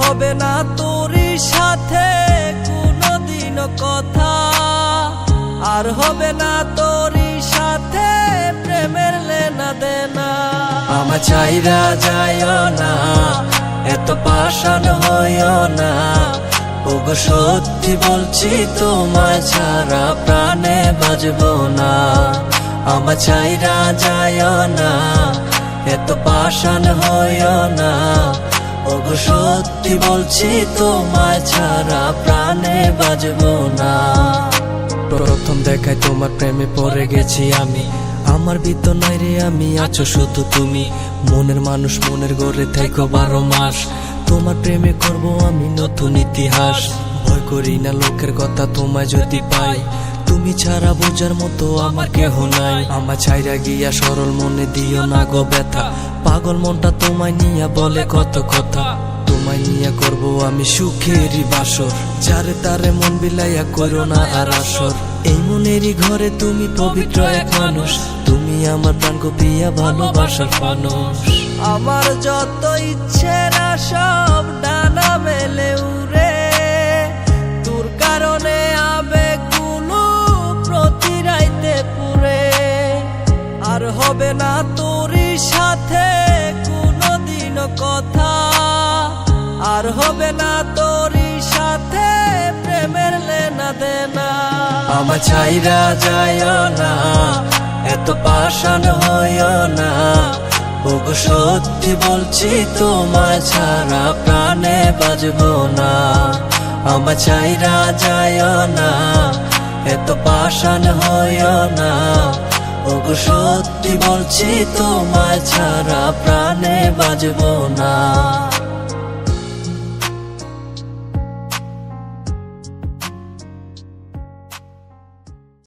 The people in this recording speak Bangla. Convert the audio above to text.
হবে না তোরই সাথে কোনোদিন কথা। আর হবে না তোরই সাথে প্রেমের লেনা দেনা। আমার চাইরা যায় না, এত পাষাণ হইও না। ওগো সত্যি বলছি, তোমায় ছাড়া প্রাণে বাজবো না। আমার চাইরা যায় না, এত পাষাণ হইও না। সত্যি বলছি, তোমায় ছাড়া প্রাণে বাজবো না। প্রথম দেখায় তোমার প্রেমে পড়ে গেছি আমি। আমার ভিতর নাই রে, আমি আছো শুধু তুমি। মনের মানুষ মনের গড়ে থাইকো বারো মাস। তোমার প্রেমে করব আমি নতুন ইতিহাস। ভয় করি না লোকের কথা তোমায় যদি পাই। তুমি ছাড়া বোঝার মতো আমার কেহ নাই। আমার ছাইরা গিয়া সরল মনে দিও না গো ব্যথা। পাগল মনটা তোমায় নিয়া বলে কত কথা। তোমায় নিয়ে করব আমি সুখেরই বাসর। যারে তারে মন বিলাইয়া করো না আর আসর। এই মনেরই ঘরে তুমি পবিত্র এক মানুষ। তুমি আমার প্রাণ প্রিয়া ভালোবাসার মানুষ। আমার যত ইচ্ছেরা সব ডানা মেলে উড়ে হবে না তোরই সাথে কোনোদিন কথা। আর হবে না তোরই সাথে প্রেমের লেনা দেনা। আমার ছাইরা যায় না, এত পাষাণ হইও না। ওগো সত্যি বলছি তোমার ছাড়া প্রাণে বাজবো না। আমার চাইরা যায় না, এত পাষাণ হইও না। ওগো সত্যি বলছি তোমায় ছাড়া প্রাণে বাজবো না।